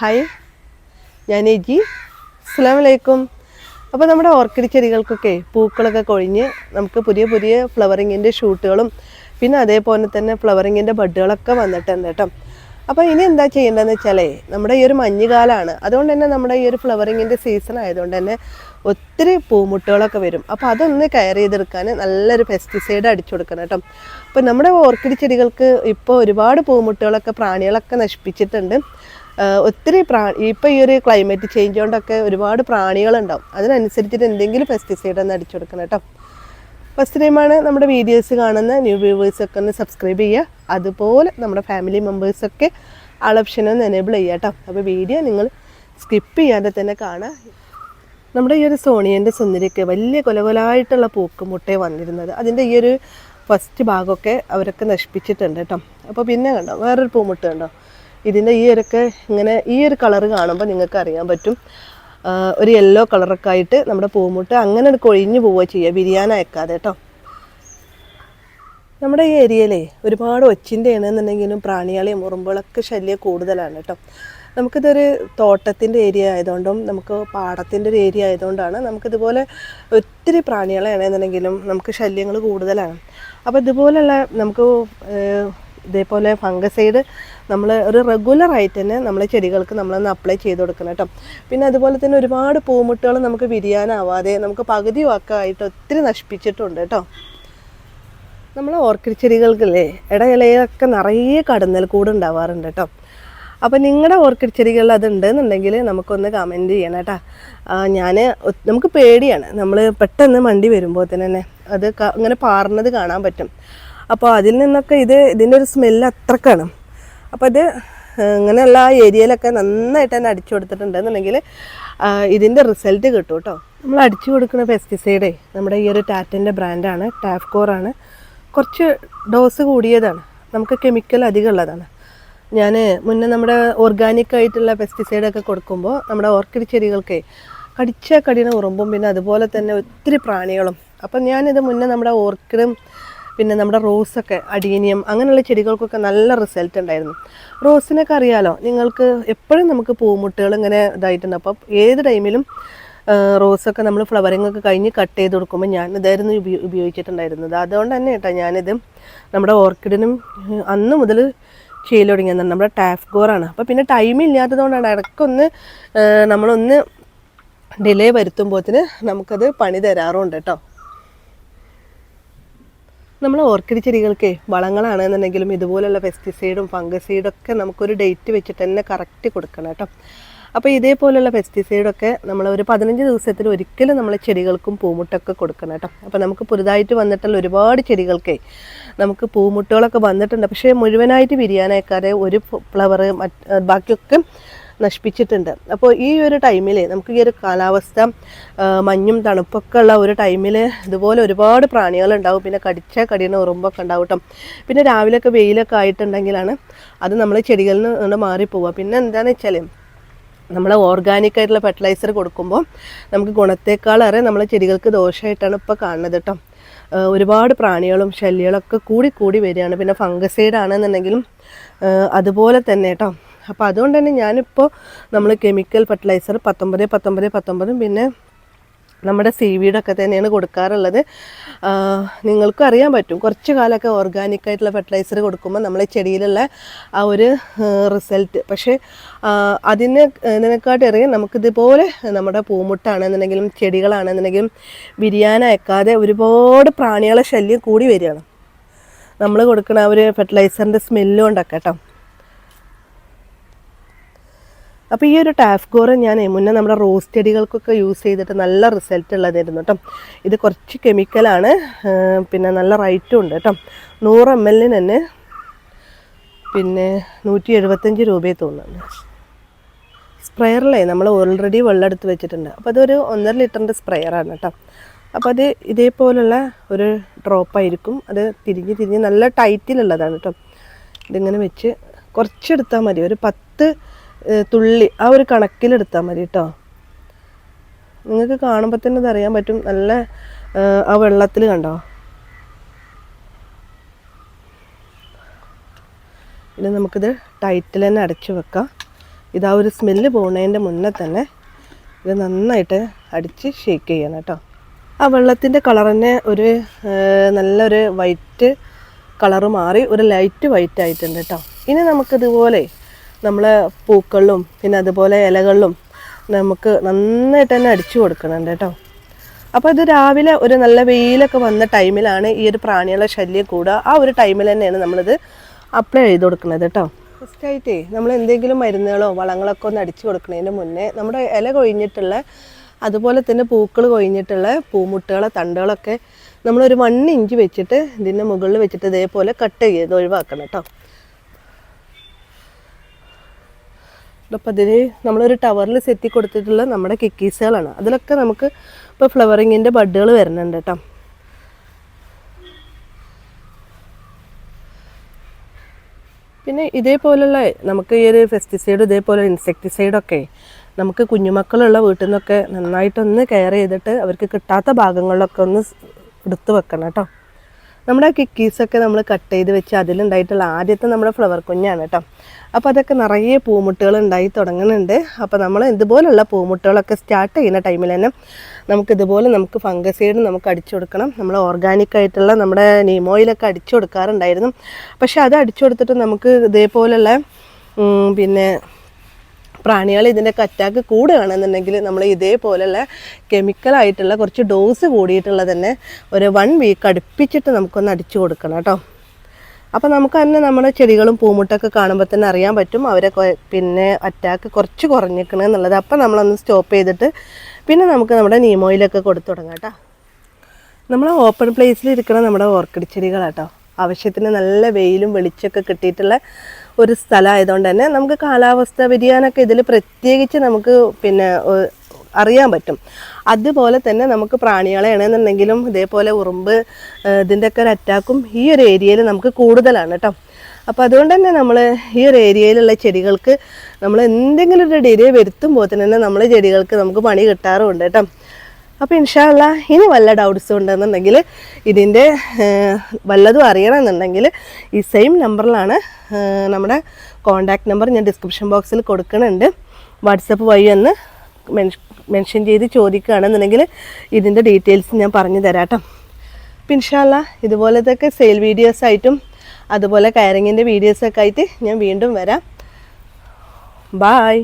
Hi. ഞാൻ AG അസ്സാം വലൈക്കും അപ്പോൾ നമ്മുടെ ഓർക്കിഡ് ചെടികൾക്കൊക്കെ പൂക്കളൊക്കെ കൊഴിഞ്ഞ് നമുക്ക് പുതിയ പുതിയ ഫ്ലവറിങ്ങിന്റെ ഷൂട്ടുകളും പിന്നെ അതേപോലെ തന്നെ ഫ്ലവറിങ്ങിന്റെ ബഡുകളൊക്കെ വന്നിട്ടുണ്ട് കേട്ടോ. അപ്പോൾ ഇനി എന്താ ചെയ്യേണ്ടതെന്ന് വെച്ചാൽ നമ്മുടെ ഈ ഒരു മഞ്ഞുകാലമാണ് അതുകൊണ്ട് തന്നെ നമ്മുടെ ഈ ഒരു ഫ്ലവറിങ്ങിന്റെ സീസൺ ആയതുകൊണ്ട് തന്നെ ഒത്തിരി പൂമുട്ടുകളൊക്കെ വരും. അപ്പോൾ അതൊന്ന് കെയർ ചെയ്തെടുക്കാൻ നല്ലൊരു പെസ്റ്റിസൈഡ് അടിച്ചു കൊടുക്കണം കേട്ടോ. അപ്പോൾ നമ്മുടെ ഓർക്കിഡ് ചെടികൾക്ക് ഇപ്പോൾ ഒരുപാട് പൂമുട്ടുകളൊക്കെ പ്രാണികളൊക്കെ നശിപ്പിച്ചിട്ടുണ്ട്. ഒത്തിരി പ്രാ ഇപ്പോൾ ഈ ഒരു ക്ലൈമറ്റ് ചേഞ്ച് കൊണ്ടൊക്കെ ഒരുപാട് പ്രാണികളുണ്ടാവും. അതിനനുസരിച്ചിട്ട് എന്തെങ്കിലും പെസ്റ്റിസൈഡ് ഒന്ന് അടിച്ചു കൊടുക്കണം കേട്ടോ. ഫസ്റ്റ് ടൈമാണ് നമ്മുടെ വീഡിയോസ് കാണുന്ന ന്യൂ വ്യൂവേഴ്സൊക്കെ ഒന്ന് സബ്സ്ക്രൈബ് ചെയ്യുക. അതുപോലെ നമ്മുടെ ഫാമിലി മെമ്പേഴ്സൊക്കെ ആ ഓപ്ഷൻ ഒന്ന് എനേബിൾ ചെയ്യുക കേട്ടോ. അപ്പോൾ വീഡിയോ നിങ്ങൾ സ്കിപ്പ് ചെയ്യാതെ തന്നെ കാണുക. നമ്മുടെ ഈ ഒരു സോണിയന്റെ സുന്ദരിക്ക് വലിയ കൊലകൊലായിട്ടുള്ള പൂക്ക് മുട്ടേ വന്നിരുന്നത്. അതിന്റെ ഈ ഒരു ഫസ്റ്റ് ഭാഗമൊക്കെ അവരൊക്കെ നശിപ്പിച്ചിട്ടുണ്ട് കേട്ടോ. അപ്പോൾ പിന്നെ കണ്ടോ? വേറൊരു പൂമുട്ട കണ്ടോ? ഇതിന്റെ ഈ ഒരൊക്കെ ഇങ്ങനെ ഈ ഒരു കളറ് കാണുമ്പോൾ നിങ്ങൾക്ക് അറിയാൻ പറ്റും. ഒരു യെല്ലോ കളറൊക്കെ ആയിട്ട് നമ്മുടെ പൂമുട്ട് അങ്ങനെ കൊഴിഞ്ഞു പോവുക ചെയ്യുക ബിരിയാണി അയക്കാതെ കേട്ടോ നമ്മുടെ ഈ ഏരിയയിലേ ഒരുപാട് ഒച്ചിന്റെ ആണെന്നുണ്ടെങ്കിലും പ്രാണികളെയും ഉറുമ്പുകളൊക്കെ ശല്യം കൂടുതലാണ് കേട്ടോ നമുക്കിതൊരു തോട്ടത്തിന്റെ ഏരിയ ആയതുകൊണ്ടും നമുക്ക് പാടത്തിന്റെ ഒരു ഏരിയ ആയതുകൊണ്ടാണ് നമുക്കിതുപോലെ ഒത്തിരി പ്രാണികളാണെന്നുണ്ടെങ്കിലും നമുക്ക് ശല്യങ്ങൾ കൂടുതലാണ്. അപ്പോൾ ഇതുപോലെയുള്ള നമുക്ക് ഇതേപോലെ ഫംഗസൈഡ് നമ്മൾ ഒരു റെഗുലർ ആയിട്ട് തന്നെ നമ്മൾ ചെടികൾക്ക് നമ്മളൊന്ന് അപ്ലൈ ചെയ്ത് കൊടുക്കണം കേട്ടോ പിന്നെ അതുപോലെ തന്നെ ഒരുപാട് പൂമുട്ടുകൾ നമുക്ക് വിരിയാനാവാതെ നമുക്ക് പകുതി വാക്കായിട്ട് ഒത്തിരി നശിപ്പിച്ചിട്ടുണ്ട് കേട്ടോ നമ്മൾ ഓർക്കിഡ് ചെടികൾക്കില്ലേ ഇടയിലയൊക്കെ നിറയെ കടന്നൽ കൂട് ഉണ്ടാവാറുണ്ട് കേട്ടോ അപ്പോൾ നിങ്ങളുടെ ഓർക്കിഡ് ചെടികളിൽ അത് ഉണ്ടെന്നുണ്ടെങ്കിൽ നമുക്കൊന്ന് കമന്റ് ചെയ്യണം കേട്ടോ ഞാൻ നമുക്ക് പേടിയാണ്. നമ്മൾ പെട്ടെന്ന് മണ്ടി വരുമ്പോൾ തന്നെ അത് അങ്ങനെ പാറുന്നത് കാണാൻ പറ്റും. അപ്പോൾ അതിൽ നിന്നൊക്കെ ഇത് ഇതിന്റെ ഒരു സ്മെല്ല് അത്രക്കാണ്. അപ്പോൾ ഇത് ഇങ്ങനെയുള്ള ആ ഏരിയയിലൊക്കെ നന്നായിട്ട് തന്നെ അടിച്ചു കൊടുത്തിട്ടുണ്ടെന്നുണ്ടെങ്കിൽ ഇതിന്റെ റിസൾട്ട് കിട്ടും കേട്ടോ. നമ്മൾ അടിച്ചു കൊടുക്കുന്ന പെസ്റ്റിസൈഡേ നമ്മുടെ ഈ ഒരു ടാറ്റിന്റെ ബ്രാൻഡാണ് ടാഫ്കോറാണ് കുറച്ച് ഡോസ് കൂടിയതാണ്. നമുക്ക് കെമിക്കൽ അധികം ഉള്ളതാണ്. ഞാൻ മുന്നേ നമ്മുടെ ഓർഗാനിക് ആയിട്ടുള്ള പെസ്റ്റിസൈഡൊക്കെ കൊടുക്കുമ്പോൾ നമ്മുടെ ഓർക്കിഡ് ചെടികൾക്ക് കടിച്ച കടിയുടെ ഉറുമ്പും പിന്നെ അതുപോലെ തന്നെ ഒത്തിരി പ്രാണികളും. അപ്പം ഞാനിത് മുന്നേ നമ്മുടെ ഓർക്കിഡും പിന്നെ നമ്മുടെ റോസൊക്കെ അടീനിയം അങ്ങനെയുള്ള ചെടികൾക്കൊക്കെ നല്ല റിസൾട്ട് ഉണ്ടായിരുന്നു. റോസിനൊക്കെ അറിയാലോ നിങ്ങൾക്ക് എപ്പോഴും നമുക്ക് പൂമുട്ടുകൾ ഇങ്ങനെ ഇതായിട്ടുണ്ട്. അപ്പോൾ ഏത് ടൈമിലും റോസൊക്കെ നമ്മൾ ഫ്ലവറിംഗ് ഒക്കെ കഴിഞ്ഞ് കട്ട് ചെയ്ത് കൊടുക്കുമ്പോൾ ഞാൻ ഇതായിരുന്നു ഉപയോ- ഉപയോഗിച്ചിട്ടുണ്ടായിരുന്നത്. അതുകൊണ്ട് തന്നെ കേട്ടോ ഞാനിത് നമ്മുടെ ഓർക്കിഡിനും അന്ന് മുതൽ ചെയ്യൽ തുടങ്ങിയത് നമ്മുടെ ടാഫ്ഗോറാണ് അപ്പോൾ പിന്നെ ടൈം ഇല്ലാത്തതുകൊണ്ടാണ് ഇടയ്ക്കൊന്ന് നമ്മളൊന്ന് ഡിലേ വരുത്തുമ്പോഴത്തിന് നമുക്കത് പണി തരാറുണ്ട് കേട്ടോ. നമ്മൾ ഓർക്കിഡ് ചെടികൾക്ക് വളങ്ങളാണെന്നുണ്ടെങ്കിലും ഇതുപോലുള്ള പെസ്റ്റിസൈഡും ഫംഗസൈഡും ഒക്കെ നമുക്കൊരു ഡേറ്റ് വെച്ചിട്ട് തന്നെ കറക്റ്റ് കൊടുക്കണം കേട്ടോ. അപ്പോൾ ഇതേപോലുള്ള പെസ്റ്റിസൈഡൊക്കെ നമ്മൾ ഒരു പതിനഞ്ച് ദിവസത്തിൽ ഒരിക്കലും നമ്മൾ ചെടികൾക്കും പൂമുട്ടൊക്കെ കൊടുക്കണം കേട്ടോ. അപ്പോൾ നമുക്ക് പുതുതായിട്ട് വന്നിട്ടുള്ള ഒരുപാട് ചെടികൾക്കേ നമുക്ക് പൂമുട്ടുകളൊക്കെ വന്നിട്ടുണ്ട്. പക്ഷേ മുഴുവനായിട്ട് വിരിയാനേക്കാതെ ഒരു ഫ്ലവർ മറ്റ് ബാക്കിയൊക്കെ നശിപ്പിച്ചിട്ടുണ്ട്. അപ്പോൾ ഈ ഒരു ടൈമിൽ നമുക്ക് ഈ ഒരു കാലാവസ്ഥ മഞ്ഞും തണുപ്പൊക്കെ ഉള്ള ഒരു ടൈമിൽ ഇതുപോലെ ഒരുപാട് പ്രാണികളുണ്ടാവും പിന്നെ കടിച്ച കടിയുടെ ഉറുമ്പൊക്കെ ഉണ്ടാവും കേട്ടോ. പിന്നെ രാവിലെയൊക്കെ വെയിലൊക്കെ ആയിട്ടുണ്ടെങ്കിലാണ് അത് നമ്മൾ ചെടികളിൽ നിന്ന് മാറിപ്പോവുക. പിന്നെ എന്താണെന്ന് വെച്ചാൽ നമ്മൾ ഓർഗാനിക് ആയിട്ടുള്ള ഫെർട്ടിലൈസർ കൊടുക്കുമ്പോൾ നമുക്ക് ഗുണത്തേക്കാളേറെ നമ്മൾ ചെടികൾക്ക് ദോഷമായിട്ടാണ് ഇപ്പോൾ കാണുന്നത് കേട്ടോ. ഒരുപാട് പ്രാണികളും ശല്യങ്ങളൊക്കെ കൂടി കൂടി വരികയാണ്. പിന്നെ ഫംഗസൈഡ് ആണെന്നുണ്ടെങ്കിലും അതുപോലെ തന്നെ കേട്ടോ. അപ്പോൾ അതുകൊണ്ട് തന്നെ ഞാനിപ്പോൾ നമ്മൾ കെമിക്കൽ ഫെർട്ടിലൈസർ പത്തൊമ്പത് പത്തൊമ്പത് പത്തൊമ്പതും പിന്നെ നമ്മുടെ സി വീടൊക്കെ തന്നെയാണ് കൊടുക്കാറുള്ളത്. നിങ്ങൾക്കും അറിയാൻ പറ്റും. കുറച്ച് കാലമൊക്കെ ഓർഗാനിക്കായിട്ടുള്ള ഫെർട്ടിലൈസർ കൊടുക്കുമ്പോൾ നമ്മളെ ചെടിയിലുള്ള ആ ഒരു റിസൾട്ട് പക്ഷേ അതിന് ഇതിനെക്കാട്ടിറങ്ങി നമുക്കിതുപോലെ നമ്മുടെ പൂമുട്ടാണെന്നുണ്ടെങ്കിലും ചെടികളാണെന്നുണ്ടെങ്കിലും ബിരിയാണി അയക്കാതെ ഒരുപാട് പ്രാണികളെ ശല്യം കൂടി വരികയാണ്. നമ്മൾ കൊടുക്കുന്ന ആ ഒരു ഫെർട്ടിലൈസറിന്റെ സ്മെല്ലുകൊണ്ടൊക്കെ കേട്ടോ. അപ്പോൾ ഈ ഒരു ടാഫ്ഗോറ് ഞാൻ മുന്നേ നമ്മുടെ റോസ് ചെടികൾക്കൊക്കെ യൂസ് ചെയ്തിട്ട് നല്ല റിസൾട്ട് ഉള്ളതായിരുന്നു കേട്ടോ. ഇത് കുറച്ച് കെമിക്കലാണ് പിന്നെ നല്ല റൈറ്റും ഉണ്ട് കേട്ടോ. നൂറ് എം എല്ലിന് തന്നെ പിന്നെ നൂറ്റി എഴുപത്തഞ്ച് രൂപയെ തോന്നുന്നു. സ്പ്രെയറിലേ നമ്മൾ ഓൾറെഡി വെള്ളം എടുത്ത് വെച്ചിട്ടുണ്ട്. അപ്പോൾ അതൊരു ഒന്നര ലിറ്ററിന്റെ സ്പ്രെയറാണ് കേട്ടോ. അപ്പോൾ അത് ഇതേപോലുള്ള ഒരു ഡ്രോപ്പായിരിക്കും അത് തിരിഞ്ഞ് തിരിഞ്ഞ് നല്ല ടൈറ്റിലുള്ളതാണ് കേട്ടോ. ഇതിങ്ങനെ വെച്ച് കുറച്ചെടുത്താൽ മതി. ഒരു പത്ത് തുള്ളി ആ ഒരു കണക്കിലെടുത്താൽ മതി കേട്ടോ നിങ്ങൾക്ക് കാണുമ്പോൾ തന്നെ അതറിയാൻ പറ്റും. നല്ല ആ വെള്ളത്തിൽ കണ്ടോ? ഇനി നമുക്കിത് ടൈറ്റിൽ തന്നെ അടച്ചു വെക്കാം. ഇതാ ഒരു സ്മെല്ല് പോകുന്നതിന്റെ മുന്നേ തന്നെ ഇത് നന്നായിട്ട് അടിച്ച് ഷേക്ക് ചെയ്യണം കേട്ടോ. ആ വെള്ളത്തിന്റെ കളർ തന്നെ ഒരു നല്ലൊരു വൈറ്റ് കളറ് മാറി ഒരു ലൈറ്റ് വൈറ്റ് ആയിട്ടുണ്ട് കേട്ടോ ഇനി നമുക്കിതുപോലെ നമ്മളെ പൂക്കളിലും പിന്നെ അതുപോലെ ഇലകളിലും നമുക്ക് നന്നായിട്ട് തന്നെ അടിച്ചു കൊടുക്കുന്നുണ്ട് കേട്ടോ. അപ്പോൾ ഇത് രാവിലെ ഒരു നല്ല വെയിലൊക്കെ വന്ന ടൈമിലാണ് ഈ ഒരു പ്രാണികളുടെ ശല്യം കൂടുക. ആ ഒരു ടൈമിൽ തന്നെയാണ് നമ്മളിത് അപ്ലൈ ചെയ്ത് കൊടുക്കുന്നത് കേട്ടോ. ഫസ്റ്റ് ആയിട്ടേ നമ്മൾ എന്തെങ്കിലും മരുന്നുകളോ വളങ്ങളൊക്കെ ഒന്ന് അടിച്ചു കൊടുക്കുന്നതിന് മുന്നേ നമ്മുടെ ഇല കൊഴിഞ്ഞിട്ടുള്ള അതുപോലെ തന്നെ പൂക്കൾ കൊഴിഞ്ഞിട്ടുള്ള പൂമുട്ടുകളെ തണ്ടുകളൊക്കെ നമ്മളൊരു വൺ ഇഞ്ച് വെച്ചിട്ട് ഇതിന്റെ മുകളിൽ വെച്ചിട്ട് ഇതേപോലെ കട്ട് ചെയ്ത് ഒഴിവാക്കണം കേട്ടോ. അപ്പോൾ അതിൽ നമ്മളൊരു ടവറിൽ സെറ്റി കൊടുത്തിട്ടുള്ള നമ്മുടെ കിക്കീസുകളാണ്. അതിലൊക്കെ നമുക്ക് ഇപ്പോൾ ഫ്ലവറിങ്ങിന്റെ ബഡുകൾ വരുന്നുണ്ട് കേട്ടോ. പിന്നെ ഇതേപോലുള്ള നമുക്ക് ഈ ഒരു പെസ്റ്റിസൈഡ് ഇതേപോലെ ഇൻസെക്ടിസൈഡൊക്കെ നമുക്ക് കുഞ്ഞുമക്കളുള്ള വീട്ടിൽ നിന്നൊക്കെ നന്നായിട്ടൊന്ന് കെയർ ചെയ്തിട്ട് അവർക്ക് കിട്ടാത്ത ഭാഗങ്ങളിലൊക്കെ ഒന്ന് എടുത്തു വെക്കണം കേട്ടോ. നമ്മുടെ കിക്കീസൊക്കെ നമ്മൾ കട്ട് ചെയ്ത് വെച്ച് അതിലുണ്ടായിട്ടുള്ള ആദ്യത്തെ നമ്മുടെ ഫ്ലവർ കുഞ്ഞാണ് കേട്ടോ അപ്പോൾ അതൊക്കെ നിറയെ പൂമുട്ടുകൾ ഉണ്ടായി തുടങ്ങുന്നുണ്ട്. അപ്പോൾ നമ്മൾ ഇതുപോലുള്ള പൂമുട്ടുകളൊക്കെ സ്റ്റാർട്ട് ചെയ്യുന്ന ടൈമിൽ തന്നെ നമുക്ക് ഇതുപോലെ നമുക്ക് ഫംഗസൈഡ് നമുക്ക് അടിച്ചു കൊടുക്കണം. നമ്മൾ ഓർഗാനിക് ആയിട്ടുള്ള നമ്മുടെ നീമോയിലൊക്കെ അടിച്ചു കൊടുക്കാറുണ്ടായിരുന്നു. പക്ഷേ അത് അടിച്ചു കൊടുത്തിട്ട് നമുക്ക് ഇതേപോലുള്ള പിന്നെ പ്രാണികൾ ഇതിന്റെയൊക്കെ അറ്റാക്ക് കൂടുകയാണെന്നുണ്ടെങ്കിൽ നമ്മൾ ഇതേപോലെയുള്ള കെമിക്കലായിട്ടുള്ള കുറച്ച് ഡോസ് കൂടിയിട്ടുള്ള തന്നെ ഒരു വൺ വീക്ക് അടുപ്പിച്ചിട്ട് നമുക്കൊന്ന് അടിച്ചു കൊടുക്കണം കേട്ടോ. അപ്പോൾ നമുക്ക് തന്നെ നമ്മുടെ ചെടികളും പൂമുട്ടൊക്കെ കാണുമ്പോൾ തന്നെ അറിയാൻ പറ്റും അവരെ പിന്നെ അറ്റാക്ക് കുറച്ച് കുറഞ്ഞിരിക്കണം എന്നുള്ളത്. അപ്പോൾ നമ്മളൊന്ന് സ്റ്റോപ്പ് ചെയ്തിട്ട് പിന്നെ നമുക്ക് നമ്മുടെ നീമോയിലൊക്കെ കൊടുത്തു തുടങ്ങാം കേട്ടോ. നമ്മൾ ഓപ്പൺ പ്ലേസിൽ ഇരിക്കുന്ന നമ്മുടെ ഓർക്കിഡ് ചെടികളാട്ടോ. ആവശ്യത്തിന് നല്ല വെയിലും വെളിച്ചമൊക്കെ കിട്ടിയിട്ടുള്ള ഒരു സ്ഥലമായതുകൊണ്ട് തന്നെ നമുക്ക് കാലാവസ്ഥ വ്യതിയാനമൊക്കെ ഇതിൽ പ്രത്യേകിച്ച് നമുക്ക് പിന്നെ അറിയാൻ പറ്റും. അതുപോലെ തന്നെ നമുക്ക് പ്രാണികളെ ഇണയെന്നുണ്ടെങ്കിലും ഇതേപോലെ ഉറുമ്പ് ഇതിന്റെയൊക്കെ ഒരു അറ്റാക്കും ഈ ഒരു ഏരിയയിൽ നമുക്ക് കൂടുതലാണ് കേട്ടോ. അപ്പോൾ അതുകൊണ്ട് തന്നെ നമ്മൾ ഈ ഒരു ഏരിയയിലുള്ള ചെടികൾക്ക് നമ്മൾ എന്തെങ്കിലും ഒരു ഡിലേ വരുത്തുമ്പോൾ തന്നെ നമ്മൾ ചെടികൾക്ക് നമുക്ക് പണി കിട്ടാറുമുണ്ട് കേട്ടോ. അപ്പോൾ ഇൻഷാല്ല ഇനി വല്ല ഡൗട്ട്സും ഉണ്ടെന്നുണ്ടെങ്കിൽ ഇതിന്റെ വല്ലതും അറിയണമെന്നുണ്ടെങ്കിൽ ഈ സെയിം നമ്പറിലാണ് നമ്മുടെ കോണ്ടാക്ട് നമ്പർ ഞാൻ ഡിസ്ക്രിപ്ഷൻ ബോക്സിൽ കൊടുക്കുന്നുണ്ട്. വാട്സപ്പ് വഴി ഒന്ന് മെൻഷൻ ചെയ്ത് ചോദിക്കുകയാണെന്നുണ്ടെങ്കിൽ ഇതിന്റെ ഡീറ്റെയിൽസ് ഞാൻ പറഞ്ഞു തരാം കേട്ടോ. അപ്പം ഇൻഷാല്ല ഇതുപോലത്തെ സെയിൽ വീഡിയോസ് ആയിട്ടും അതുപോലെ കയറിങ്ങിന്റെ വീഡിയോസൊക്കെ ആയിട്ട് ഞാൻ വീണ്ടും വരാം. ബായ്